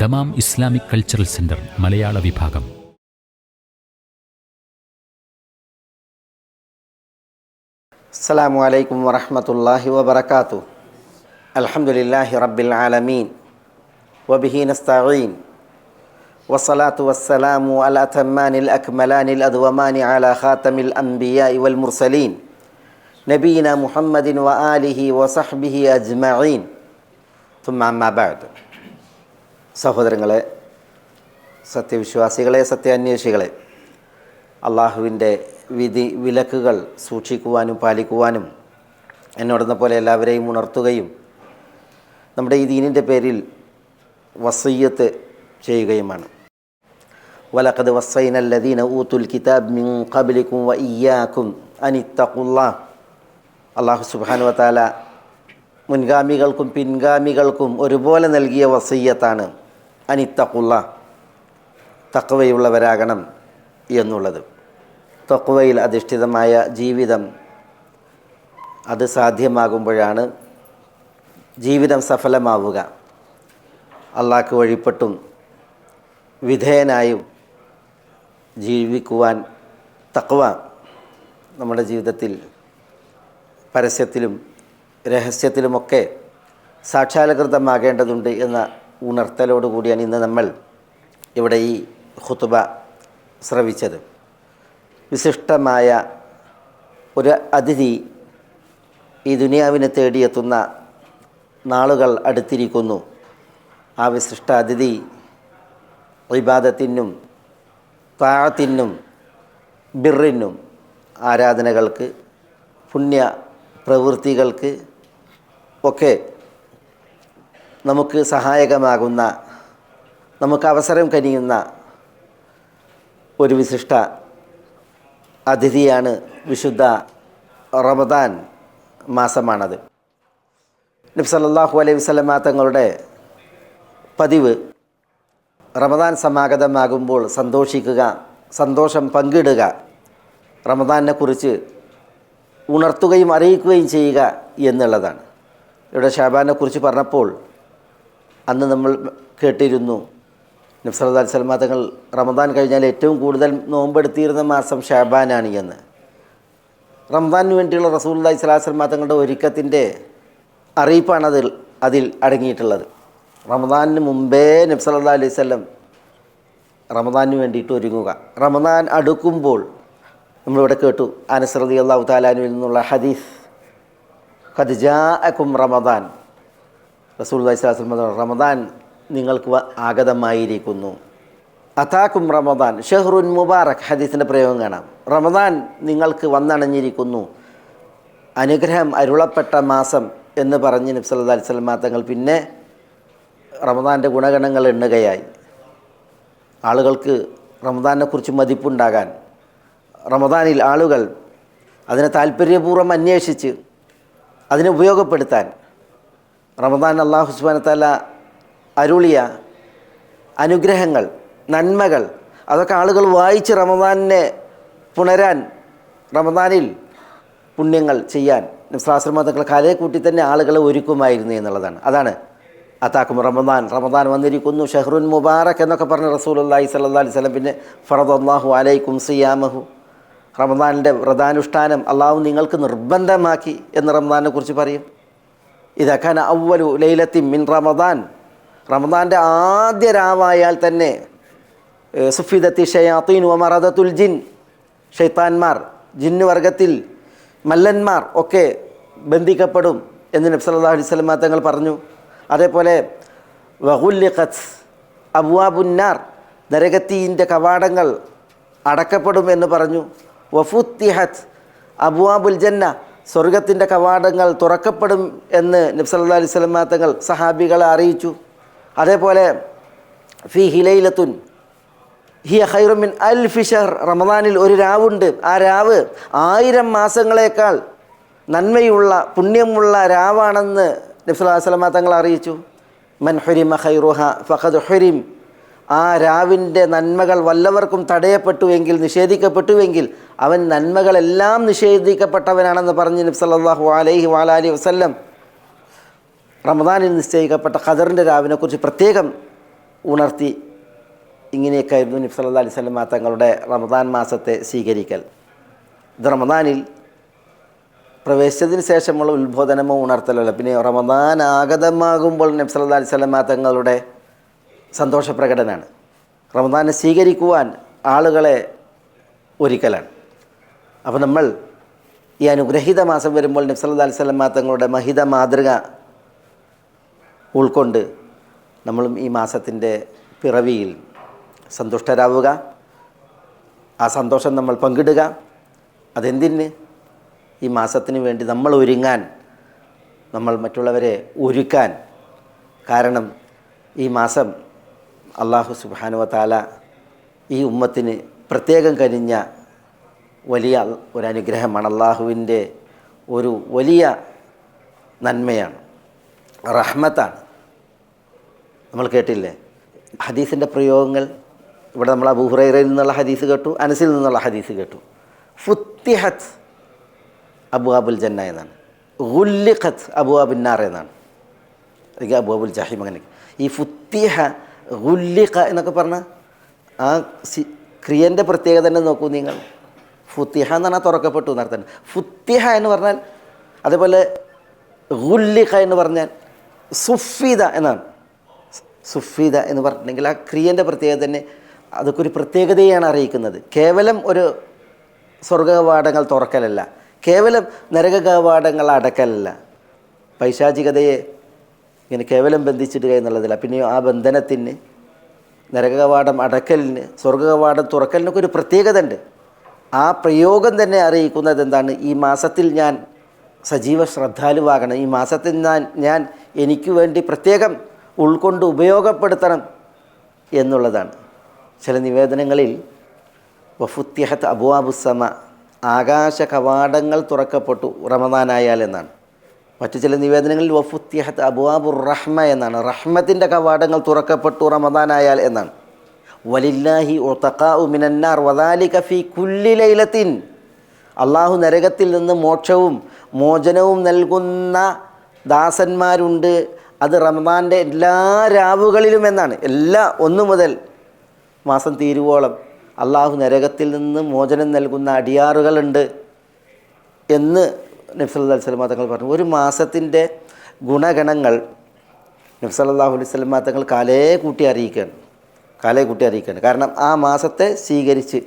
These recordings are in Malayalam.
ദമാം ഇസ്ലാമിക് കൾച്ചറൽ സെന്റർ മലയാള വിഭാഗം السلام عليكم ورحمة الله وبركاته الحمد لله رب العالمين وبه نستعين والصلاة والسلام على الأتمان الأكملان الأدومان على خاتم الأنبياء والمرسلين نبينا محمد وآله وصحبه أجمعين ثم أما بعد സഹോദരങ്ങളെ സത്യവിശ്വാസികളെ സത്യാന്വേഷികളെ അള്ളാഹുവിന്റെ വിധി വിലക്കുകൾ സൂക്ഷിക്കുവാനും പാലിക്കുവാനും എന്നോടുന്ന പോലെ എല്ലാവരെയും ഉണർത്തുകയും നമ്മുടെ ഈ ദീനിന്റെ പേരിൽ വസയ്യത്ത് ചെയ്യുകയുമാണ്. വലക്കത് വസൈനല്ലദീന ഊത്തുൽ കിതാബ് മിൻ ഖബലിക്കും വ അനിത്തഖുല്ലാ അള്ളാഹു സുബാനു വത്താല മുൻഗാമികൾക്കും പിൻഗാമികൾക്കും ഒരുപോലെ നൽകിയ വസയ്യത്താണ് അനിത്തഖുല്ല തക്കവയുള്ളവരാകണം എന്നുള്ളത്. തക്കവയിൽ അധിഷ്ഠിതമായ ജീവിതം അത് സാധ്യമാകുമ്പോഴാണ് ജീവിതം സഫലമാവുക. അള്ളാഹ്ക്ക് വഴിപ്പെട്ടും വിധേയനായും ജീവിക്കുവാൻ തക്വ നമ്മുടെ ജീവിതത്തിൽ പരസ്യത്തിലും രഹസ്യത്തിലുമൊക്കെ സാക്ഷാത്കൃതമാകേണ്ടതുണ്ട് എന്ന ഉണർത്തലോടുകൂടിയാണ് ഇന്ന് നമ്മൾ ഇവിടെ ഈ ഹുത്തുബ ശ്രവിച്ചത്. വിശിഷ്ടമായ ഒരു അതിഥി ഈ ദുനിയാവിനെ തേടിയെത്തുന്ന നാളുകൾ അടുത്തിരിക്കുന്നു. ആ വിശിഷ്ട അതിഥി വിവാദത്തിനും താഴത്തിനും ബിറിനും ആരാധനകൾക്ക് പുണ്യ പ്രവൃത്തികൾക്ക് ഒക്കെ നമുക്ക് സഹായകമാകുന്ന നമുക്ക് അവസരം കനിയുന്ന ഒരു വിശിഷ്ട അതിഥിയാണ് വിശുദ്ധ റമദാൻ മാസമാണത്. നബി സല്ലല്ലാഹു അലൈഹി വസല്ലമ തങ്ങളുടെ പതിവ് റമദാൻ സമാഗതമാകുമ്പോൾ സന്തോഷിക്കുക സന്തോഷം പങ്കിടുക റമദാനെ കുറിച്ച് ഉണർത്തുകയും അറിയിക്കുകയും ചെയ്യുക എന്നുള്ളതാണ്. ഇവിടെ ഷാബാനെ കുറിച്ച് പറഞ്ഞപ്പോൾ അന്ന് നമ്മൾ കേട്ടിരുന്നു. നബ്സല്ലാ സ്വലമ തങ്ങൾ റമദാൻ കഴിഞ്ഞാൽ ഏറ്റവും കൂടുതൽ നോമ്പെടുത്തിയിരുന്ന മാസം ഷാബാനാണ് എന്ന് റമദാനു വേണ്ടിയുള്ള റസൂല്ലാ സ്വലാസ്ലമ തങ്ങളുടെ ഒരുക്കത്തിന്റെ അറിയിപ്പാണ് അതിൽ അതിൽ അടങ്ങിയിട്ടുള്ളത്. റമദാനിന് മുമ്പേ നബ്സല്ലാ അലൈഹി സ്വലം റമദാനു വേണ്ടിയിട്ട് ഒരുങ്ങുക. റമദാൻ അടുക്കുമ്പോൾ നമ്മളിവിടെ കേട്ടു അനസ്രതി അള്ളാഹു താലാനുവിൽ നിന്നുള്ള ഹദീസ് ഖദ്ജാഅക്കും റമദാൻ റസൂൽ വൈസ്ലാസ്ലം റമദാൻ നിങ്ങൾക്ക് ആഗതമായിരിക്കുന്നു. അതാക്കും റമദാൻ ഷെഹ്റുൻ മുബാറക് ഹദീസിന്റെ പ്രയോഗം കാണാം. റമദാൻ നിങ്ങൾക്ക് വന്നണഞ്ഞിരിക്കുന്നു. അനുഗ്രഹം അരുളപ്പെട്ട മാസം എന്ന് പറഞ്ഞ് നബ്സല്ലാ അലിസ്ലാം തങ്ങൾ പിന്നെ റമദാന്റെ ഗുണഗണങ്ങൾ എണ്ണുകയായി. ആളുകൾക്ക് റമദാനെക്കുറിച്ച് മതിപ്പുണ്ടാകാൻ റമദാനിൽ ആളുകൾ അതിനെ താല്പര്യപൂർവം അന്വേഷിച്ച് അതിനെ ഉപയോഗപ്പെടുത്താൻ റമദാൻ അള്ളാഹു സുബാനത്തല തല അരുളിയ അനുഗ്രഹങ്ങൾ നന്മകൾ അതൊക്കെ ആളുകൾ വായിച്ച് റമദാനിനെ പുണരാൻ റമദാനിൽ പുണ്യങ്ങൾ ചെയ്യാൻ നിസ്ലാശ്രമതങ്ങൾ കലയെ കൂട്ടി തന്നെ ആളുകളെ ഒരുക്കുമായിരുന്നു എന്നുള്ളതാണ്. അതാണ് അത്താക്കും റമദാൻ റമദാൻ വന്നിരിക്കുന്നു ഷെഹ്റുൻ മുബാറക് എന്നൊക്കെ പറഞ്ഞ അള്ളാഹി സല്ലാ അലൈഹി സ്വലം പിന്നെ ഫറദ് അള്ളാഹു അലൈക്കും സിയാമഹു. റമദാനിന്റെ വ്രതാനുഷ്ഠാനം അള്ളാഹു നിങ്ങൾക്ക് നിർബന്ധമാക്കി എന്ന് റമദാനെ കുറിച്ച് പറയും. ഇതഖാൻ അവലു ലൈലത്തി മിൻ റമദാൻ. റമദാന്റെ ആദ്യ രാവായാൽ തന്നെ സുഫിദത്തി ഷയാത്തീൻ വമറദത്തുൽ ജിൻ. ഷെയ്ത്താൻമാർ ജിന്നു വർഗത്തിൽ മല്ലന്മാർ ഒക്കെ ബന്ധിക്കപ്പെടും എന്ന് നബി സല്ലല്ലാഹു അലൈഹി തങ്ങൾ പറഞ്ഞു. അതേപോലെ വഹുല്ലിഖത്ത് അബുവാബുന്നാർ നരകത്തീന്റെ കവാടങ്ങൾ അടക്കപ്പെടും എന്ന് പറഞ്ഞു. വഫുത്തിഹത്ത് അബുവാബുൽ ജന്ന സ്വർഗത്തിന്റെ കവാടങ്ങൾ തുറക്കപ്പെടും എന്ന് നബി സല്ലല്ലാഹു അലൈഹി സ്വലം തങ്ങൾ സഹാബികളെ അറിയിച്ചു. അതേപോലെ ഫി ഹിലൈലത്തുൻ ഹിയ ഹൈറുമിൻ അൽ ഫിഷർ റമദാനിൽ ഒരു രാവുണ്ട്. ആ രാവ് ആയിരം മാസങ്ങളേക്കാൾ നന്മയുള്ള പുണ്യമുള്ള രാവാണെന്ന് നബ്സുല്ലാസ്ലമ തങ്ങൾ അറിയിച്ചു. മൻ ഹുരിമ ഹൈറുഹ ഫഹദ് ഹുരിം. ആ രാവിന്റെ നന്മകൾ വല്ലവർക്കും തടയപ്പെട്ടുവെങ്കിൽ നിഷേധിക്കപ്പെട്ടുവെങ്കിൽ അവൻ നന്മകളെല്ലാം നിഷേധിക്കപ്പെട്ടവനാണെന്ന് പറഞ്ഞ് നബ്സല്ലാഹു അലൈഹി വാലാലി വസ്ല്ലം റമദാനിൽ നിശ്ചയിക്കപ്പെട്ട ഖദറിന്റെ രാവിനെക്കുറിച്ച് പ്രത്യേകം ഉണർത്തി ഇങ്ങനെയൊക്കെയായിരുന്നു നബി അല്ലാ അലൈഹി വസല്ലം തങ്ങളുടെ റമദാൻ മാസത്തെ സ്വീകരിക്കൽ. ഇത് റമദാനിൽ പ്രവേശിച്ചതിന് ശേഷമുള്ള ഉത്ബോധനമോ ഉണർത്തലല്ല. പിന്നെ റമദാൻ ആഗതമാകുമ്പോൾ നബി സല്ലല്ലാഹു അലൈഹി തങ്ങളുടെ സന്തോഷ പ്രകടനമാണ് റമദാനെ സ്വീകരിക്കുവാൻ ആളുകളെ ഒരുക്കലാണ്. അപ്പോൾ നമ്മൾ ഈ അനുഗ്രഹീത മാസം വരുമ്പോൾ നബി സല്ലല്ലാഹു അലൈഹി വസല്ലം തങ്ങളുടെ മഹിത മാതൃക ഉൾക്കൊണ്ട് നമ്മളും ഈ മാസത്തിന്റെ പിറവിയിൽ സന്തുഷ്ടരാവുക. ആ സന്തോഷം നമ്മൾ പങ്കിടുക. അതെന്തിന്? ഈ മാസത്തിന് വേണ്ടി നമ്മൾ ഒരുങ്ങാൻ നമ്മൾ മറ്റുള്ളവരെ ഒരുക്കാൻ. കാരണം ഈ മാസം അള്ളാഹു സുബാനുവ താല ഈ ഉമ്മത്തിന് പ്രത്യേകം കരിഞ്ഞ വലിയ ഒരു അനുഗ്രഹമാണ് അള്ളാഹുവിന്റെ ഒരു വലിയ നന്മയാണ്. റഹ്മത്താണ്. നമ്മൾ കേട്ടില്ലേ? ഹദീസിന്റെ പ്രയോഗങ്ങൾ ഇവിടെ നമ്മൾ അബൂഹുറയിൽ നിന്നുള്ള ഹദീസ് കേട്ടു അനസിൽ നിന്നുള്ള ഹദീസ് കേട്ടു. ഫുത്തിഹത്ത് അബു അബുൽ ജന്ന എന്നാണ്. ഗുല്ലിഖത്ത് അബു അബിന്നാർ എന്നാണ്. അല്ലെങ്കിൽ അബു അബുൽ ജഹിം അങ്ങനെ. ഈ ഫുത്തിഹ ഗുല്ലിഖ എന്നൊക്കെ പറഞ്ഞാൽ ആ സി ക്രിയന്റെ പ്രത്യേകത തന്നെ നോക്കൂ നിങ്ങൾ. ഫുത്തിഹ എന്ന് പറഞ്ഞാൽ തുറക്കപ്പെട്ടു എന്നർത്ഥം ഫുത്തിഹ എന്ന് പറഞ്ഞാൽ അതേപോലെ ഗുല്ലിഖ എന്ന് പറഞ്ഞാൽ സുഫീദ എന്നാണ്. സുഫീദ എന്ന് പറഞ്ഞിട്ടുണ്ടെങ്കിൽ ആ ക്രിയന്റെ പ്രത്യേകത തന്നെ അതൊക്കെ ഒരു പ്രത്യേകതയാണ് അറിയിക്കുന്നത്. കേവലം ഒരു സ്വർഗകവാടങ്ങൾ തുറക്കലല്ല. കേവലം നരകവാടങ്ങൾ അടക്കലല്ല. പൈശാചികതയെ ഇങ്ങനെ കേവലം ബന്ധിച്ചിടുക എന്നുള്ളതില്ല. പിന്നെ ആ ബന്ധനത്തിന് നരകവാടം അടക്കലിന് സ്വർഗകവാടം തുറക്കലിനൊക്കെ ഒരു പ്രത്യേകത ഉണ്ട് ആ പ്രയോഗം തന്നെ അറിയിക്കുന്നത് എന്താണ്? ഈ മാസത്തിൽ ഞാൻ സജീവ ശ്രദ്ധാലുവാകണം. ഈ മാസത്തിൽ ഞാൻ ഞാൻ എനിക്ക് വേണ്ടി പ്രത്യേകം ഉൾക്കൊണ്ട് ഉപയോഗപ്പെടുത്തണം എന്നുള്ളതാണ്. ചില നിവേദനങ്ങളിൽ വഫുത്യഹത്ത് അബുവാബുസമ ആകാശ കവാടങ്ങൾ തുറക്കപ്പെട്ടു റമദാനായാൽ എന്നാണ്. മറ്റു ചില നിവേദനങ്ങളിൽ വഫുത്യഹത്ത് അബുവാബുർ റഹ്മ എന്നാണ്. റഹ്മത്തിന്റെ കവാടങ്ങൾ തുറക്കപ്പെട്ടു റമദാനായാൽ എന്നാണ്. വലില്ലാഹി ഒത്തക്കാഉ മിനന്നാർ വദാലി കഫി കുല്ലി ലൈലത്തിൻ. അള്ളാഹു നരകത്തിൽ നിന്ന് മോക്ഷവും മോചനവും നൽകുന്ന ദാസന്മാരുണ്ട്. അത് റമദാന്റെ എല്ലാ രാവുകളിലും എന്നാണ്. എല്ലാ ഒന്നു മുതൽ മാസം തീരുവോളം അള്ളാഹു നരകത്തിൽ നിന്ന് മോചനം നൽകുന്ന അടിയാറുകളുണ്ട് എന്ന് നബ്സല്ലാ സ്വലമ തങ്ങൾ പറഞ്ഞു ഒരു മാസത്തിന്റെ ഗുണഗണങ്ങൾ നബ്സല്ലാഹു അലൈഹി സ്വലമ തങ്ങൾ കാലേ കൂട്ടി അറിയിക്കുകയാണ് കാലേ കൂട്ടി അറിയിക്കുകയാണ്. കാരണം ആ മാസത്തെ സ്വീകരിച്ച്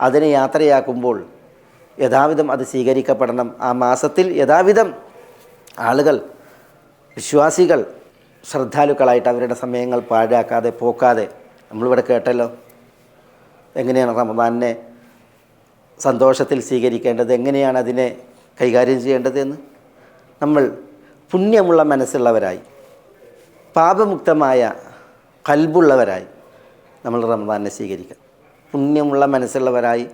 അതിനെ യാത്രയാക്കുമ്പോൾ യഥാവിധം അത് സ്വീകരിക്കപ്പെടണം. ആ മാസത്തിൽ യഥാവിധം ആളുകൾ വിശ്വാസികൾ ശ്രദ്ധാലുക്കളായിട്ട് അവരുടെ സമയങ്ങൾ പാഴാക്കാതെ പോക്കാതെ നമ്മളിവിടെ കേട്ടല്ലോ എങ്ങനെയാണ് റമദാനെ സന്തോഷത്തിൽ സ്വീകരിക്കേണ്ടത് എങ്ങനെയാണ് അതിനെ കൈകാര്യം ചെയ്യേണ്ടതെന്ന്? നമ്മൾ പുണ്യമുള്ള മനസ്സുള്ളവരായി പാപമുക്തമായ കൽബുള്ളവരായി നമ്മൾ റമദാനെ സ്വീകരിക്കാം. പുണ്യമുള്ള മനസ്സുള്ളവരായി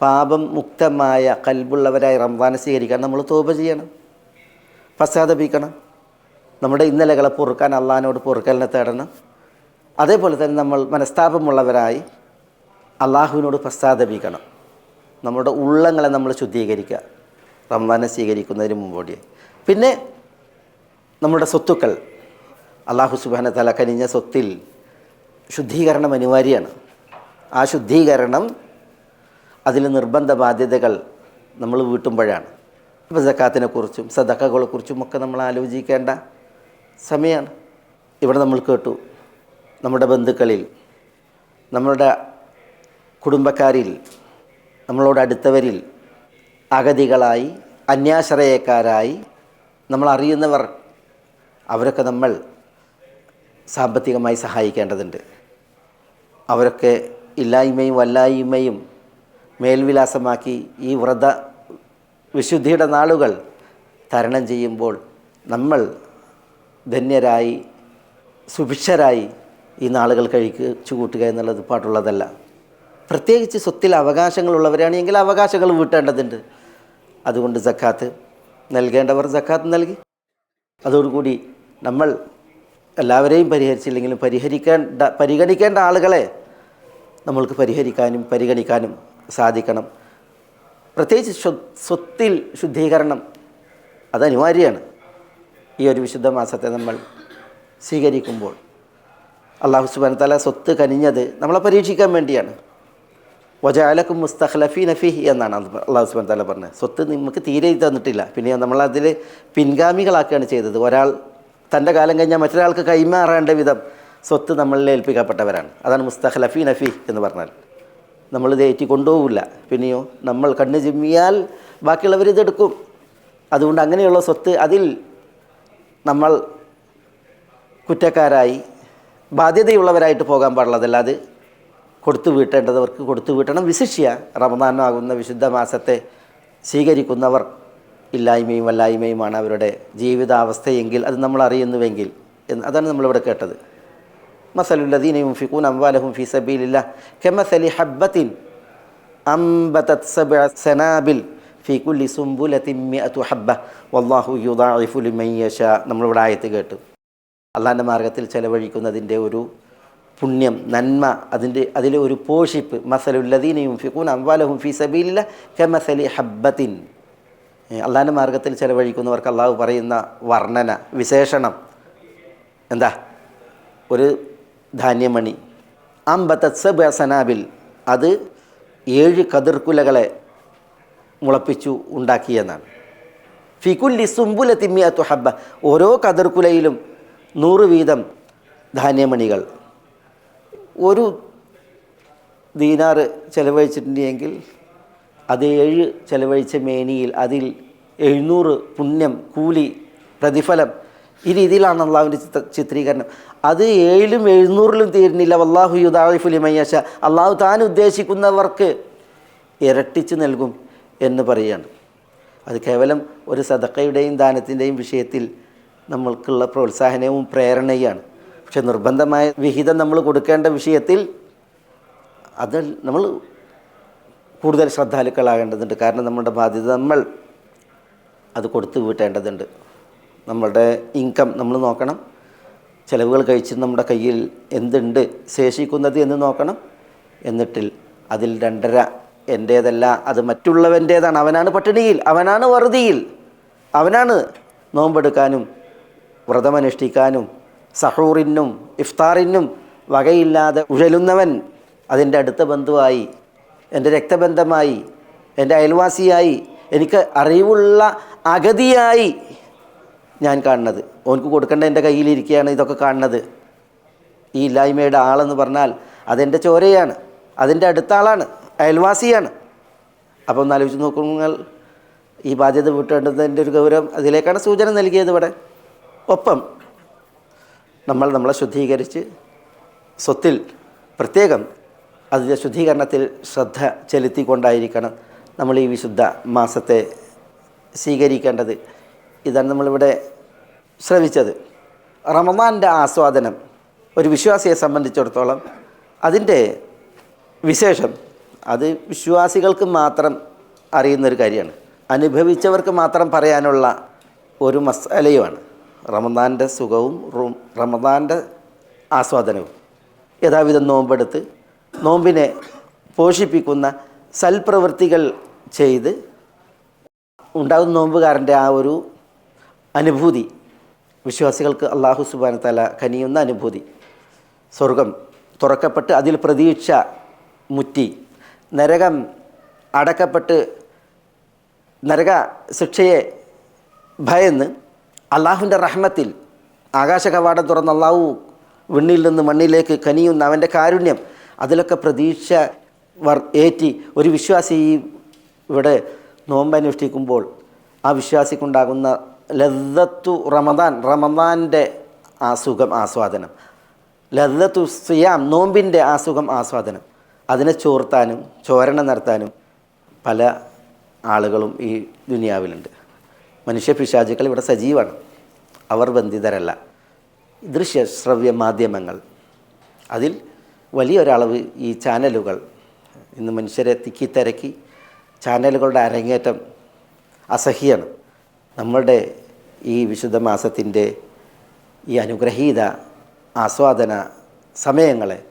പാപം മുക്തമായ കൽബുള്ളവരായി റമദാനെ സ്വീകരിക്കാൻ നമ്മൾ തോപ ചെയ്യണം പശ്ചാത്തപിക്കണം. നമ്മുടെ ഇന്നലകളെ പൊറുക്കാൻ അള്ളഹാനോട് പൊറുക്കലിനെ തേടണം. അതേപോലെ തന്നെ നമ്മൾ മനസ്താപമുള്ളവരായി അള്ളാഹുവിനോട് പശ്ചാത്തപിക്കണം. നമ്മുടെ ഉള്ളങ്ങളെ നമ്മൾ ശുദ്ധീകരിക്കുക. റംസാനെ സ്വീകരിക്കുന്നതിന് മുമ്പോടി. പിന്നെ നമ്മുടെ സ്വത്തുക്കൾ. അള്ളാഹു സുബാന തല കനിഞ്ഞ സ്വത്തിൽ ശുദ്ധീകരണം അനിവാര്യമാണ്. ആ ശുദ്ധീകരണം അതിൽ നിർബന്ധ ബാധ്യതകൾ നമ്മൾ വീട്ടുമ്പോഴാണ്. ഇപ്പോൾ സക്കാത്തിനെക്കുറിച്ചും സദക്കകളെക്കുറിച്ചും ഒക്കെ നമ്മൾ ആലോചിക്കേണ്ട സമയമാണ് ഇവിടെ നമ്മൾ കേട്ടു. നമ്മുടെ ബന്ധുക്കളിൽ നമ്മളുടെ കുടുംബക്കാരിൽ നമ്മളോട് അടുത്തവരിൽ അഗതികളായി അന്യാശ്രയക്കാരായി നമ്മൾ അറിയുന്നവർ അവരൊക്കെ നമ്മൾ സാമ്പത്തികമായി സഹായിക്കേണ്ടതുണ്ട്. അവരൊക്കെ ഇല്ലായ്മയും വല്ലായ്മയും മേൽവിലാസമാക്കി ഈ വ്രത വിശുദ്ധിയുടെ നാളുകൾ തരണം ചെയ്യുമ്പോൾ നമ്മൾ ധന്യരായി സുഭിക്ഷരായി ഈ നാളുകൾ കഴിച്ചു കൂട്ടുക എന്നുള്ളത് പാടുള്ളതല്ല. പ്രത്യേകിച്ച് സ്വത്തിൽ അവകാശങ്ങളുള്ളവരാണെങ്കിൽ അവകാശങ്ങൾ വീട്ടേണ്ടതുണ്ട്. അതുകൊണ്ട് സക്കാത്ത് നൽകേണ്ടവർ സക്കാത്ത് നൽകി. അതോടുകൂടി നമ്മൾ എല്ലാവരെയും പരിഹരിച്ചില്ലെങ്കിലും പരിഹരിക്കേണ്ട പരിഗണിക്കേണ്ട ആളുകളെ നമ്മൾക്ക് പരിഹരിക്കാനും പരിഗണിക്കാനും സാധിക്കണം. പ്രത്യേകിച്ച് സ്വ സ്വത്തിൽ ശുദ്ധീകരണം അത് അനിവാര്യമാണ് ഈ ഒരു വിശുദ്ധ മാസത്തെ നമ്മൾ സ്വീകരിക്കുമ്പോൾ അള്ളാഹു സുബാൻ തല സ്വത്ത് കനിഞ്ഞത് നമ്മളെ പരീക്ഷിക്കാൻ വേണ്ടിയാണ്. വജാലക്കും മുസ്തഖ്ലഫി നഫിഹി എന്നാണ് അള്ളാഹു സുബാൻ തല പറഞ്ഞത്. സ്വത്ത് നമുക്ക് തീരെ തന്നിട്ടില്ല. പിന്നെ നമ്മളതിൽ പിൻഗാമികളാക്കുകയാണ് ചെയ്തത്. ഒരാൾ തന്റെ കാലം കഴിഞ്ഞാൽ മറ്റൊരാൾക്ക് കൈമാറേണ്ട വിധം സ്വത്ത് നമ്മളിൽ ഏൽപ്പിക്കപ്പെട്ടവരാണ്. അതാണ് മുസ്തഖ്ലഫി നഫി എന്ന് പറഞ്ഞാൽ. നമ്മളിത് ഏറ്റി കൊണ്ടുപോകില്ല പിന്നെയോ നമ്മൾ കണ്ണു ചിമ്മിയാൽ ബാക്കിയുള്ളവർ ഇതെടുക്കും അതുകൊണ്ട് അങ്ങനെയുള്ള സ്വത്ത് അതിൽ നമ്മൾ കുറ്റക്കാരായി ബാധ്യതയുള്ളവരായിട്ട് പോകാൻ പാടുള്ളതല്ലാതെ കൊടുത്തു വീട്ടേണ്ടതവർക്ക് കൊടുത്തു വീട്ടണം. വിശിഷ്യ റമദാനാകുന്ന വിശുദ്ധ മാസത്തെ സ്വീകരിക്കുന്നവർ ഇല്ലായ്മയും വല്ലായ്മയുമാണ് അവരുടെ ജീവിതാവസ്ഥയെങ്കിൽ അത് നമ്മൾ അറിയുന്നുവെങ്കിൽ അതാണ് നമ്മളിവിടെ കേട്ടത്. മസലുല്ലദീന ഫിഖൂൻ അംവാലഹും ഫി സബീലില്ല കെമസലി ഹബ്ബത്തിൻ അംബതത് സബ്അ സനാബിൽ ഫി കുല്ലി ഹബ്ബ. വല്ലാഹു യുദാഇഫു ലിമൻ യശാ. നമ്മളിവിടെ ആയത്ത് കേട്ടു. അള്ളാന്റെ മാർഗത്തിൽ ചെലവഴിക്കുന്നതിന്റെ ഒരു പുണ്യം നന്മ അതിന്റെ അതിലെ ഒരു പോഷിപ്പ്. മസലുല്ലദീനയും ഫിഖൂൻ അംബാലഹും ഫി സബീലില്ല കമസലി ഹബ്ബത്തിൻ. അള്ളാന്റെ മാർഗത്തിൽ ചിലവഴിക്കുന്നവർക്ക് അള്ളാഹു പറയുന്ന വർണന വിശേഷണം എന്താ? ഒരു ധാന്യമണി. അമ്പത്തസബ് സനാബിൽ. അത് ഏഴ് കതിർക്കുലകളെ മുളപ്പിച്ചു ഉണ്ടാക്കിയെന്നാണ്. ഫിക്കുല്ലി സുംബുല തിമ്മിയത്തു ഹബ്ബ. ഓരോ കതിർക്കുലയിലും നൂറ് വീതം ധാന്യമണികൾ. ഒരു ദീനാറ് ചെലവഴിച്ചിട്ടുണ്ടെങ്കിൽ അത് ഏഴ് ചെലവഴിച്ച മേനിയിൽ അതിൽ എഴുന്നൂറ് പുണ്യം കൂലി പ്രതിഫലം ഈ രീതിയിലാണ് അള്ളാഹുവിന്റെ ചിത്ര ചിത്രീകരണം. അത് ഏഴിലും എഴുന്നൂറിലും തീരുന്നില്ല. വല്ലാഹു യുദാഫുലി മയ്യശ അള്ളാഹു താൻ ഉദ്ദേശിക്കുന്നവർക്ക് ഇരട്ടിച്ച് നൽകും എന്ന് പറയുകയാണ് അത് കേവലം ഒരു സദക്കയുടെയും ദാനത്തിന്റെയും വിഷയത്തിൽ നമ്മൾക്കുള്ള പ്രോത്സാഹനവും പ്രേരണയുമാണ്. പക്ഷെ നിർബന്ധമായ വിഹിതം നമ്മൾ കൊടുക്കേണ്ട വിഷയത്തിൽ അത് നമ്മൾ കൂടുതൽ ശ്രദ്ധാലുക്കളാകേണ്ടതുണ്ട്. കാരണം നമ്മുടെ ബാധ്യത നമ്മൾ അത് കൊടുത്തു വീട്ടേണ്ടതുണ്ട്. നമ്മളുടെ ഇൻകം നമ്മൾ നോക്കണം. ചിലവുകൾ കഴിച്ച് നമ്മുടെ കയ്യിൽ എന്തുണ്ട് ശേഷിക്കുന്നത് എന്ന് നോക്കണം. എന്നിട്ടിൽ അതിൽ രണ്ടര എന്റേതല്ല അത് മറ്റുള്ളവന്റേതാണ് അവനാണ് പട്ടിണിയിൽ അവനാണ് വറുതിയിൽ അവനാണ് നോമ്പെടുക്കാനും വ്രതമനുഷ്ഠിക്കാനും സഹൂറിനും ഇഫ്താറിനും വകയില്ലാതെ ഉഴലുന്നവൻ അതിന്റെ അടുത്ത ബന്ധുവായി എന്റെ രക്തബന്ധമായി എന്റെ അയൽവാസിയായി എനിക്ക് അറിവുള്ള അഗതിയായി ഞാൻ കാണുന്നത്. ഓനക്ക് കൊടുക്കേണ്ട എന്റെ കയ്യിലിരിക്കുകയാണ് ഇതൊക്കെ കാണുന്നത്. ഈ ഇല്ലായ്മയുടെ ആളെന്ന് പറഞ്ഞാൽ അതെന്റെ ചോരയാണ് അതിന്റെ അടുത്ത ആളാണ് അയൽവാസിയാണ്. അപ്പോൾ ഒന്ന് ആലോചിച്ച് നോക്കുമ്പോൾ ഈ ബാധ്യത വിട്ടേണ്ടതിന്റെ ഒരു ഗൗരവം അതിലേക്കാണ് സൂചന നൽകിയത് ഇവിടെ. ഒപ്പം നമ്മൾ നമ്മളെ ശുദ്ധീകരിച്ച് സ്വത്തിൽ പ്രത്യേകം അതിന്റെ ശുദ്ധീകരണത്തിൽ ശ്രദ്ധ ചെലുത്തിക്കൊണ്ടായിരിക്കണം നമ്മൾ ഈ വിശുദ്ധ മാസത്തെ സ്വീകരിക്കേണ്ടത്. ഇതാണ് നമ്മളിവിടെ ശ്രമിച്ചത് റമദാന്റെ ആസ്വാദനം ഒരു വിശ്വാസിയെ സംബന്ധിച്ചിടത്തോളം അതിന്റെ വിശേഷം അത് വിശ്വാസികൾക്ക് മാത്രം അറിയുന്നൊരു കാര്യമാണ്. അനുഭവിച്ചവർക്ക് മാത്രം പറയാനുള്ള ഒരു മസാലയുമാണ്. റമദാന്റെ സുഖവും റമദാന്റെ ആസ്വാദനവും. യഥാവിധം നോമ്പെടുത്ത് നോമ്പിനെ പോഷിപ്പിക്കുന്ന സൽപ്രവൃത്തികൾ ചെയ്ത് ഉണ്ടാകുന്ന നോമ്പുകാരന്റെ ആ ഒരു അനുഭൂതി വിശ്വാസികൾക്ക് അള്ളാഹു സുബാന തല കനിയുന്ന അനുഭൂതി സ്വർഗം തുറക്കപ്പെട്ട് അതിൽ പ്രതീക്ഷ മുറ്റി നരകം അടക്കപ്പെട്ട് നരക ശിക്ഷയെ ഭയന്ന് അള്ളാഹുവിന്റെ റഹ്മത്തിൽ ആകാശ കവാടം തുറന്ന് അള്ളാഹു വിണ്ണിൽ നിന്ന് മണ്ണിലേക്ക് കനിയുന്ന അവന്റെ കാരുണ്യം അതിലൊക്കെ പ്രതീക്ഷ വർ ഏറ്റി ഒരു വിശ്വാസി ഈ ഇവിടെ നോമ്പനുഷ്ഠിക്കുമ്പോൾ ആ വിശ്വാസിക്കുണ്ടാകുന്ന ലദ്ദത്തു റമദാൻ റമദാന്റെ ആ സുഖം ആസ്വാദനം. ലദ്ദത്തു സിയാം നോമ്പിന്റെ ആ സുഖം ആസ്വാദനം. അതിനെ ചോർത്താനും ചോരണം നടത്താനും പല ആളുകളും ഈ ദുനിയാവിലുണ്ട്. മനുഷ്യ പിശാചുക്കൾ ഇവിടെ സജീവമാണ് അവർ ബന്ധിതരല്ല. ദൃശ്യ ശ്രവ്യ മാധ്യമങ്ങൾ അതിൽ വലിയൊരളവ് ഈ ചാനലുകൾ. ഇന്ന് മനുഷ്യരെ തിക്കിത്തിരക്കി ചാനലുകളുടെ അരങ്ങേറ്റം അസഹ്യമാണ്. നമ്മളുടെ ഈ വിശുദ്ധ മാസത്തിന്റെ ഈ അനുഗ്രഹീത ആസ്വാദന സമയങ്ങളെ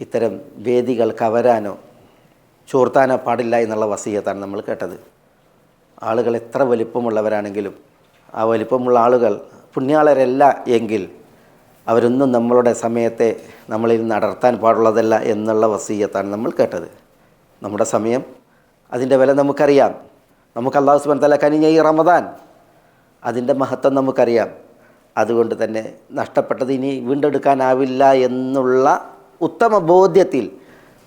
ഇത്തരം വേദികൾ കവരാനോ ചോർത്താനോ പാടില്ല എന്നുള്ള വസീയത്താണ് നമ്മൾ കേട്ടത്. ആളുകൾ എത്ര വലിപ്പമുള്ളവരാണെങ്കിലും ആ വലിപ്പമുള്ള ആളുകൾ പുണ്യാളരല്ല എങ്കിൽ അവരൊന്നും നമ്മളുടെ സമയത്തെ നമ്മളിൽ നിന്ന് അടർത്താൻ പാടുള്ളതല്ല എന്നുള്ള വസീയത്താണ് നമ്മൾ കേട്ടത്. നമ്മുടെ സമയം അതിന്റെ വില നമുക്കറിയാം. നമുക്ക് അള്ളാഹു സുബാൻ തല കനിഞ്ഞ ഈ റമദാൻ അതിന്റെ മഹത്വം നമുക്കറിയാം. അതുകൊണ്ട് തന്നെ നഷ്ടപ്പെട്ടത് ഇനി വീണ്ടെടുക്കാനാവില്ല എന്നുള്ള ഉത്തമ ബോധ്യത്തിൽ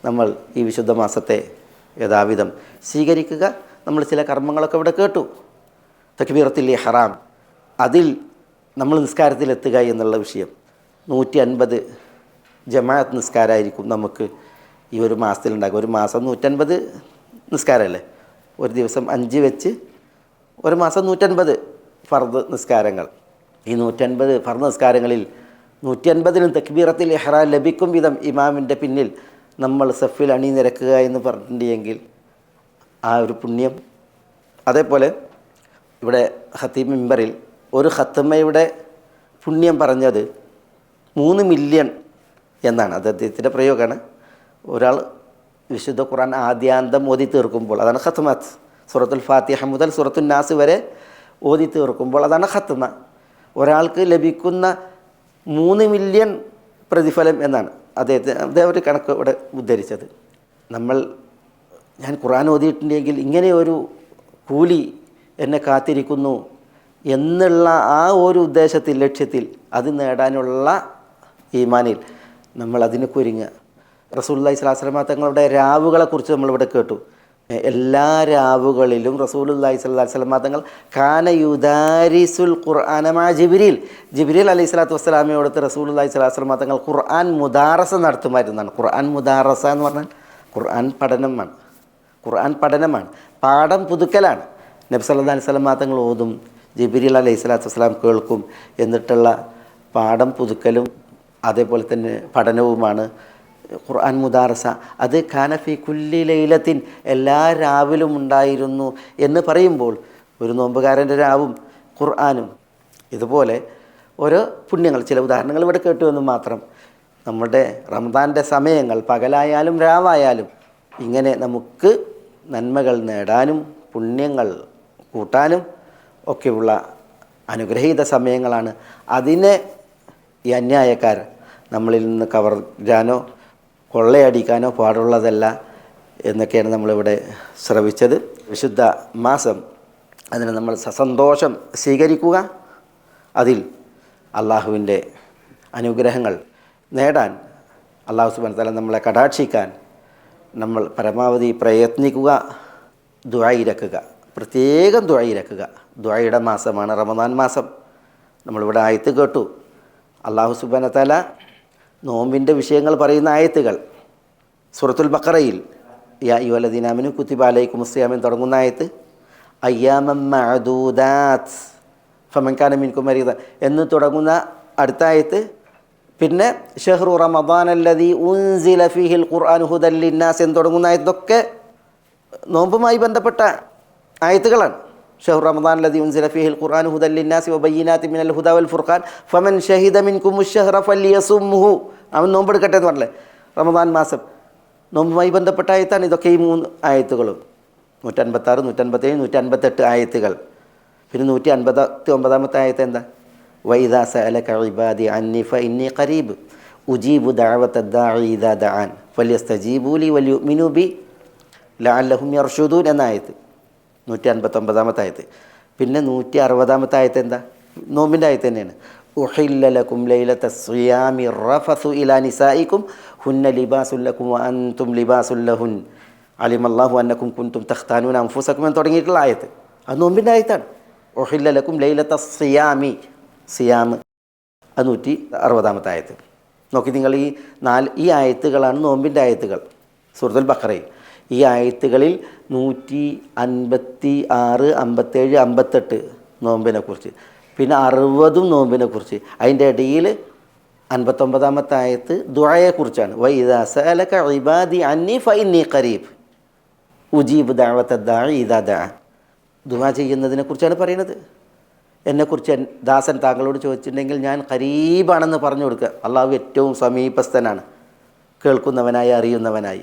നമ്മൾ ഈ വിശുദ്ധ മാസത്തെ യഥാവിധം സ്വീകരിക്കുക. നമ്മൾ ചില കർമ്മങ്ങളൊക്കെ ഇവിടെ കേട്ടു. തക്ബീറത്തിൽ ഹറാം. അതിൽ നമ്മൾ നിസ്കാരത്തിലെത്തുക എന്നുള്ള വിഷയം. നൂറ്റി അൻപത് ജമാഅത്ത് നിസ്കാരമായിരിക്കും നമുക്ക് ഈ ഒരു മാസത്തിലുണ്ടാക്കുക ഒരു മാസം നൂറ്റൻപത് നിസ്കാരമല്ലേ? ഒരു ദിവസം അഞ്ച് വെച്ച് ഒരു മാസം നൂറ്റൻപത് ഫർദ് നിസ്കാരങ്ങൾ. ഈ നൂറ്റൻപത് ഫർദ് നിസ്കാരങ്ങളിൽ നൂറ്റൻപതിനും തക്ബീറത്തിൽ ഇഹ്റാൻ ലഭിക്കും വിധം ഇമാമിന്റെ പിന്നിൽ നമ്മൾ സഫിൽ അണിനിരക്കുക എന്ന് പറഞ്ഞിട്ടുണ്ടെങ്കിൽ ആ ഒരു പുണ്യം. അതേപോലെ ഇവിടെ ഹത്തീബ് മിമ്പറിൽ ഒരു ഹത്തമ്മയുടെ പുണ്യം പറഞ്ഞത് മൂന്ന് മില്യൺ എന്നാണ്. അദ്ദേഹത്തിന്റെ പ്രയോഗമാണ്. ഒരാൾ വിശുദ്ധ ഖുർആൻ ആദ്യാന്തം ഓതി തീർക്കുമ്പോൾ അതാണ് ഖത്മത്ത്. സൂറത്തുൽ ഫാത്തിഹ മുതൽ സൂറത്തുൽ നാസ് വരെ ഓതി തീർക്കുമ്പോൾ അതാണ് ഖത്മ. ഒരാൾക്ക് ലഭിക്കുന്ന മൂന്ന് മില്യൺ പ്രതിഫലം എന്നാണ്. അദ്ദേഹത്തെ അദ്ദേഹം ഒരു കണക്ക് ഇവിടെ ഉദ്ധരിച്ചത്. നമ്മൾ ഞാൻ ഖുർആൻ ഓതിയിട്ടുണ്ടെങ്കിൽ ഇങ്ങനെ ഒരു കൂലി എന്നെ കാത്തിരിക്കുന്നു എന്നുള്ള ആ ഒരു ഉദ്ദേശത്തിൽ ലക്ഷ്യത്തിൽ അത് നേടാനുള്ള ഈമാനിൽ നമ്മൾ അതിന് കുരുങ്ങുക. റസൂല്ലായി സ്വലാസ്ലമ തങ്ങളുടെ രാവുകളെക്കുറിച്ച് നമ്മളിവിടെ കേട്ടു. എല്ലാ രാവുകളിലും റസൂലുല്ലാഹി സ്വല്ലാ സ്വലമ തങ്ങൾ കാന യുദാരിസുൽ ഖുർആാനമാ ജിബിരിൽ. ജിബിരിൽ അലൈഹി സ്വലാത്തു വസ്സലാമയോടത്ത് റസൂലുല്ലാഹി സ്വലാഹു സ്വലമ തങ്ങൾ ഖുർആൻ മുദാറസ നടത്തുമായിരുന്നാണ്. ഖുർആൻ മുദാറസ എന്ന് പറഞ്ഞാൽ ഖുർആൻ പഠനമാണ് ഖുർആൻ പഠനമാണ്. പാഠം പുതുക്കലാണ്. നബി സല്ലാ അലൈഹി തങ്ങൾ ഓതും. ജിബിരിൽ അലൈഹി സ്വലാത്തു വസ്സലാം കേൾക്കും. എന്നിട്ടുള്ള പാഠം പുതുക്കലും അതേപോലെ തന്നെ പഠനവുമാണ്. ഖുർആൻ മുദാറസ. അത് ഖാനഫി കുല്ലി ലൈലത്തിൻ. എല്ലാ രാവിലും ഉണ്ടായിരുന്നു എന്ന് പറയുമ്പോൾ ഒരു നോമ്പുകാരന്റെ രാവും ഖുർആാനും ഇതുപോലെ ഓരോ പുണ്യങ്ങൾ. ചില ഉദാഹരണങ്ങൾ ഇവിടെ കേട്ടു എന്ന് മാത്രം. നമ്മുടെ റംദാന്റെ സമയങ്ങൾ പകലായാലും രാവായാലും ഇങ്ങനെ നമുക്ക് നന്മകൾ നേടാനും പുണ്യങ്ങൾ കൂട്ടാനും ഒക്കെയുള്ള അനുഗ്രഹീത സമയങ്ങളാണ്. അതിനെ ഈ അന്യായക്കാർ നമ്മളിൽ നിന്ന് കവർജാനോ കൊള്ളയടിക്കാനോ പാടുള്ളതല്ല എന്നൊക്കെയാണ് നമ്മളിവിടെ ശ്രവിച്ചത്. വിശുദ്ധ മാസം അതിനെ നമ്മൾ സസന്തോഷം സ്വീകരിക്കുക. അതിൽ അള്ളാഹുവിന്റെ അനുഗ്രഹങ്ങൾ നേടാൻ അള്ളാഹു സുബാൻ തല നമ്മളെ കടാക്ഷിക്കാൻ നമ്മൾ പരമാവധി പ്രയത്നിക്കുക ദ്വായിരക്കുക പ്രത്യേകം ദ്വായിരക്കുക ദ്വായുടെ മാസമാണ് റമദാൻ മാസം. നമ്മളിവിടെ ആയത്ത് കേട്ടു. അള്ളാഹു സുബാന തല നോമ്പിന്റെ വിഷയങ്ങൾ പറയുന്ന ആയത്തുകൾ. സുറത്തുൽ ബക്കറയിൽ യാ യുവലദീനാമിനു കുത്തിബ അലൈക്കും മുസ്ലിയാമിൻ തുടങ്ങുന്ന ആയത്ത്. അയ്യാമം മഅദൂദാത്ത് ഫമൻകാന മിൻകും മരീദ എന്ന് തുടങ്ങുന്ന അടുത്ത ആയത്ത് പിന്നെ ഷെഹ്റു റമദാൻ അല്ലതി ഉൻസില ഫിഹിൽ ഖുർആൻ ഹുദൽ ലിന്നാസ് എന്ന് തുടങ്ങുന്ന ആയത്തൊക്കെ നോമ്പുമായി ബന്ധപ്പെട്ട ആയത്തുകളാണ്. ഷെഹ്റു റമദാൻ അല്ലതി ഉൻസില ഫിഹിൽ ഖുർആൻ ഹുദല്ലിന്നാസി വബയ്യനാത്തി മിനൽ ഹുദ വൽ ഫുർഖാൻ ഫമൻ ഷഹിദ മിൻകും ഷഹ്റ ഫല്യസുംഹു. അവൻ നോമ്പെടുക്കട്ടെ എന്ന് പറഞ്ഞില്ലേ? റമദാൻ മാസം. നോമ്പുമായി ബന്ധപ്പെട്ട ആയത്താണ് ഇതൊക്കെ ഈ മൂന്ന് ആയത്തുകളും. നൂറ്റൻപത്താറ് നൂറ്റൻപത്തേഴ് നൂറ്റൻപത്തെട്ട് ആയത്തുകൾ. പിന്നെ നൂറ്റി അൻപത്തി ഒമ്പതാമത്തെ ആയത്ത് എന്താ? വൈദാ സഅലക ഇബാദി അന്നി ഫഇന്നി ഖരീബ് ഉജീബു ദഅവത ദാഇ ഇദാ ദഅൻ ഫല്യസ്തജീബു ലി വൽയുമിനു ബി ലഅല്ലഹും യർഷുദൂൻ എന്ന ആയത്ത്. നൂറ്റി അൻപത്തൊമ്പതാമത്തെ ആയത്ത്. പിന്നെ നൂറ്റി അറുപതാമത്തെ ആയത്ത് എന്താ? നോമ്പിന്റെ ആയത് തന്നെയാണ്. ഉഹില്ല ലക്കും ലൈലത്ത സിയാമി റഫസു ഇലാ നിസായിക്കും ഹുന്ന ലിബാസുല്ലക്കും അൻതും ലിബാസുല്ലഹുൻ അലിമല്ലാഹു അന്നക്കും കുൻതും തഖ്താനൂൻ അംഫുസക്കും എന്ന് തുടങ്ങിയിട്ടുള്ള ആയത്ത്. അത് നോമ്പിന്റെ ആയത്താണ്. ഒഹില്ല ലക്കും സിയാമി. അത് നൂറ്റി അറുപതാമത്തെ ആയത്ത്. നോക്കി നിങ്ങൾ ഈ നാല് ഈ ആയത്തുകളാണ് നോമ്പിന്റെ ആയത്തുകൾ. സുഹൃത്തുൽ ബക്രയിൽ ഈ ആയത്തുകളിൽ നൂറ്റി അൻപത്തി ആറ് അമ്പത്തേഴ് അമ്പത്തെട്ട് നോമ്പിനെക്കുറിച്ച് പിന്നെ അറുപതും നോമ്പിനെക്കുറിച്ച് അതിന്റെ ഇടയിൽ അൻപത്തൊമ്പതാമത്തെ ആയത്ത് ദുഴയെക്കുറിച്ചാണ് വൈദാ സഅലക ഇബാദി അന്നി ഫൈനി ഖരീബ്. ഉജീബ് ദാവത്ത ദാഇ ഇദാ ദാ. ദുആ ചെയ്യുന്നതിനെ കുറിച്ചാണ് പറയുന്നത്. എന്നെക്കുറിച്ച് ദാസൻ താങ്കളോട് ചോദിച്ചിട്ടുണ്ടെങ്കിൽ ഞാൻ ഖരീബാണെന്ന് പറഞ്ഞു കൊടുക്കുക. അള്ളാഹു ഏറ്റവും സമീപസ്ഥനാണ്. കേൾക്കുന്നവനായി അറിയുന്നവനായി.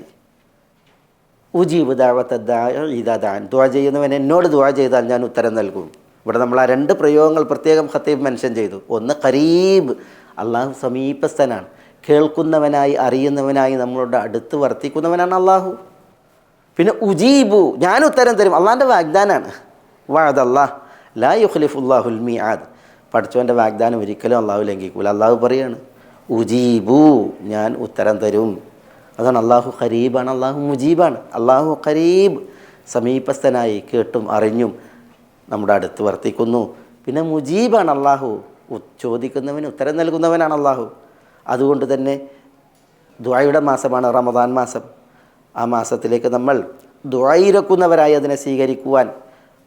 ഉജീബ് ദാവത്ത ഇതാ ഇദാ ദാൻ. ദുആ ചെയ്യുന്നവൻ എന്നോട് ദുവാ ചെയ്താൽ ഞാൻ ഉത്തരം നൽകും. ഇവിടെ നമ്മൾ ആ രണ്ട് പ്രയോഗങ്ങൾ പ്രത്യേകം ഖത്തീബ് മെൻഷൻ ചെയ്തു. ഒന്ന് ഖരീബ്. അള്ളാഹു സമീപസ്ഥനാണ്. കേൾക്കുന്നവനായി അറിയുന്നവനായി നമ്മളോട് അടുത്ത് വർത്തിക്കുന്നവനാണ് അള്ളാഹു പിന്നെ ഉജീബു. ഞാൻ ഉത്തരം തരും. അള്ളാഹിന്റെ വാഗ്ദാനാണ്. വാദല്ലാ ലാ യുഖ്ലിഫുല്ലാഹുൽ മിയാദ് പഠിച്ചവന്റെ വാഗ്ദാനം ഒരിക്കലും അള്ളാഹു ലംഘിക്കൂല. അള്ളാഹു പറയാണ് ഉജീബു ഞാൻ ഉത്തരം തരും. അതാണ് അള്ളാഹു ഖരീബാണ്. അള്ളാഹു മുജീബാണ്. അള്ളാഹു ഖരീബ് സമീപസ്ഥനായി കേട്ടും അറിഞ്ഞും നമ്മുടെ അടുത്ത് വർത്തിക്കുന്നു. പിന്നെ മുജീബാണ് അള്ളാഹു ചോദിക്കുന്നവന് ഉത്തരം നൽകുന്നവനാണ് അള്ളാഹു അതുകൊണ്ട് തന്നെ ദുആയുടെ മാസമാണ് റമദാൻ മാസം. ആ മാസത്തിലേക്ക് നമ്മൾ ദുആയിരക്കുന്നവരായി അതിനെ സ്വീകരിക്കുവാൻ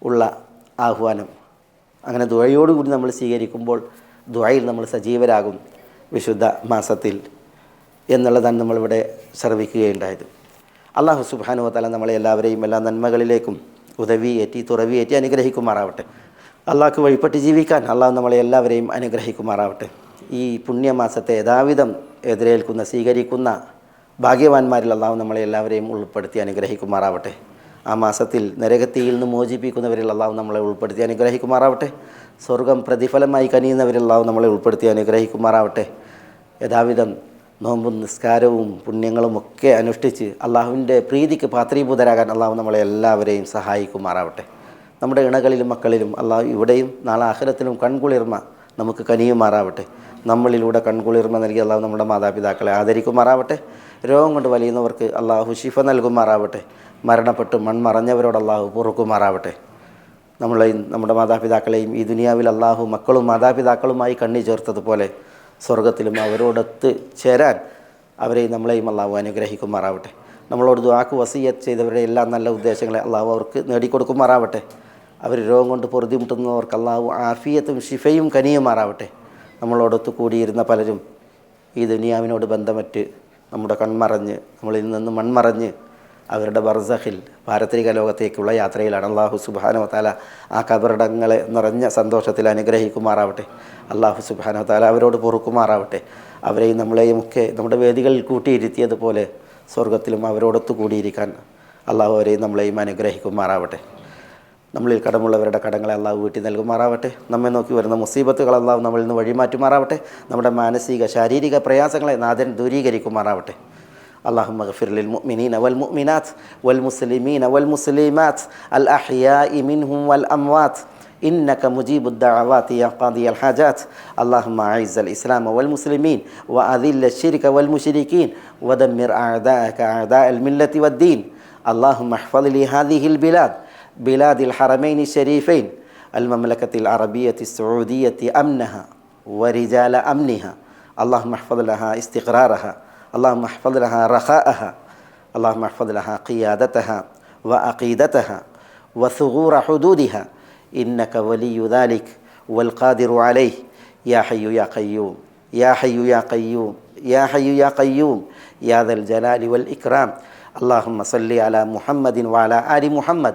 ഉള്ള ആഹ്വാനം. അങ്ങനെ ദുഴയോടുകൂടി നമ്മൾ സ്വീകരിക്കുമ്പോൾ ദുആയിൽ നമ്മൾ സജീവരാകും വിശുദ്ധ മാസത്തിൽ എന്നുള്ളതാണ് നമ്മളിവിടെ ശ്രവിക്കുകയുണ്ടായത്. അള്ളാഹു സുബാനു തല നമ്മളെ എല്ലാവരെയും എല്ലാ നന്മകളിലേക്കും ഉദവിയേറ്റി തുറവിയേറ്റി അനുഗ്രഹിക്കുമാറാവട്ടെ. അള്ളാഹ്ക്ക് വഴിപ്പെട്ട് ജീവിക്കാൻ അള്ളാഹു നമ്മളെ എല്ലാവരെയും അനുഗ്രഹിക്കുമാറാവട്ടെ. ഈ പുണ്യമാസത്തെ യഥാവിധം എതിരേൽക്കുന്ന സ്വീകരിക്കുന്ന ഭാഗ്യവാന്മാരിൽ അള്ളാഹു നമ്മളെ എല്ലാവരെയും ഉൾപ്പെടുത്തി അനുഗ്രഹിക്കുമാറാവട്ടെ. ആ മാസത്തിൽ നരകത്തിയിൽ നിന്ന് മോചിപ്പിക്കുന്നവരിൽ അള്ളാഹു നമ്മളെ ഉൾപ്പെടുത്തി. അനുഗ്രഹിക്കുമാറാവട്ടെ. സ്വർഗം പ്രതിഫലമായി കനിയുന്നവരിൽ അള്ളാഹു നമ്മളെ ഉൾപ്പെടുത്തി. അനുഗ്രഹിക്കുമാറാവട്ടെ. യഥാവിധം നോമ്പും നിസ്കാരവും പുണ്യങ്ങളും ഒക്കെ അനുഷ്ഠിച്ച് അള്ളാഹുവിന്റെ പ്രീതിക്ക് പാത്രീഭൂതരാകാൻ അള്ളാഹു നമ്മളെ എല്ലാവരെയും സഹായിക്കുമാറാവട്ടെ. നമ്മുടെ ഇണകളിലും മക്കളിലും അള്ളാഹു ഇവിടെയും നാളെ അഹരത്തിലും കൺകുളിർമ നമുക്ക് കനിയുമാറാവട്ടെ. നമ്മളിലൂടെ കൺകുളിർമ നൽകി അള്ളാഹു നമ്മുടെ മാതാപിതാക്കളെ ആദരിക്കുമാറാവട്ടെ. രോഗം കൊണ്ട് വലിയുന്നവർക്ക് അള്ളാഹു ശിഫ നൽകുമാറാവട്ടെ. മരണപ്പെട്ട് മൺമറഞ്ഞവരോട് അള്ളാഹു പൊറുക്കുമാറാവട്ടെ. നമ്മളെയും നമ്മുടെ മാതാപിതാക്കളെയും ഈ ദുനിയാവിൽ അള്ളാഹു മക്കളും മാതാപിതാക്കളുമായി കണ്ണി ചേർത്തതുപോലെ സ്വർഗത്തിലും അവരോടൊത്ത് ചേരാൻ അവരെയും നമ്മളെയും അള്ളാഹു അനുഗ്രഹിക്കുമാറാവട്ടെ. നമ്മളോട് ദുആക്ക് വസീയത്ത് ചെയ്തവരുടെ എല്ലാ നല്ല ഉദ്ദേശങ്ങളെ അള്ളാഹു അവർക്ക് നേടിക്കൊടുക്കുമാറാവട്ടെ. അവർ രോഗം കൊണ്ട് പൊറുതിമുട്ടുന്നവർക്ക് അള്ളാഹു ആഫിയത്തും ഷിഫയും കനിയുമാറാവട്ടെ. നമ്മളോടൊത്ത് കൂടിയിരുന്ന പലരും ഈ ദുനിയാവിനോട് ബന്ധമറ്റ് നമ്മുടെ കൺമറഞ്ഞ് നമ്മളിൽ നിന്ന് മൺമറഞ്ഞ് അവരുടെ ബർസഹിൽ പാരത്രിക ലോകത്തേക്കുള്ള യാത്രയിലാണ്. അള്ളാഹു സുബാനോ താല ആ കബറിടങ്ങളെ നിറഞ്ഞ സന്തോഷത്തിൽ അനുഗ്രഹിക്കുമാറാവട്ടെ. അള്ളാഹു സുബാനോ താല അവരോട് പൊറുക്കുമാറാവട്ടെ. അവരെയും നമ്മളെയും ഒക്കെ നമ്മുടെ വേദികളിൽ കൂട്ടിയിരുത്തിയതുപോലെ സ്വർഗത്തിലും അവരോടൊത്ത് കൂടിയിരിക്കാൻ അള്ളാഹു അവരെയും നമ്മളെയും അനുഗ്രഹിക്കുമാറാവട്ടെ. നമ്മളിൽ കടമുള്ളവരുടെ കടങ്ങളെ അള്ളാഹു വീട്ടി നൽകുമാറാവട്ടെ. നമ്മെ നോക്കി വരുന്ന മുസീബത്തുകൾ അള്ളാഹു നമ്മളിൽ നിന്ന് വഴിമാറ്റുമാറാവട്ടെ. നമ്മുടെ മാനസിക ശാരീരിക പ്രയാസങ്ങളെ നാഥൻ ദൂരീകരിക്കുമാറാവട്ടെ. اللهم اغفر للمؤمنين والمؤمنات والمسلمين والمسلمات الأحياء منهم والأموات. إنك مجيب الدعوات يا قاضي الحاجات. اللهم أعز الإسلام والمسلمين وأذل الشرك والمشركين ودمر أعداءك أعداء الملة والدين. اللهم احفظ لي هذه البلاد بلاد الحرمين الشريفين المملكة العربية السعودية أمنها ورجال أمنها. اللهم احفظ لها استقرارها. اللهم احفظ لها رخاءها اللهم احفظ لها قيادتها وعقيدتها وثغور حدودها. إنك ولي ذلك والقادر عليه. يا حي يا قيوم يا حي يا قيوم يا حي يا قيوم يا ذا الجلال والإكرام. اللهم صل على محمد وعلى آل محمد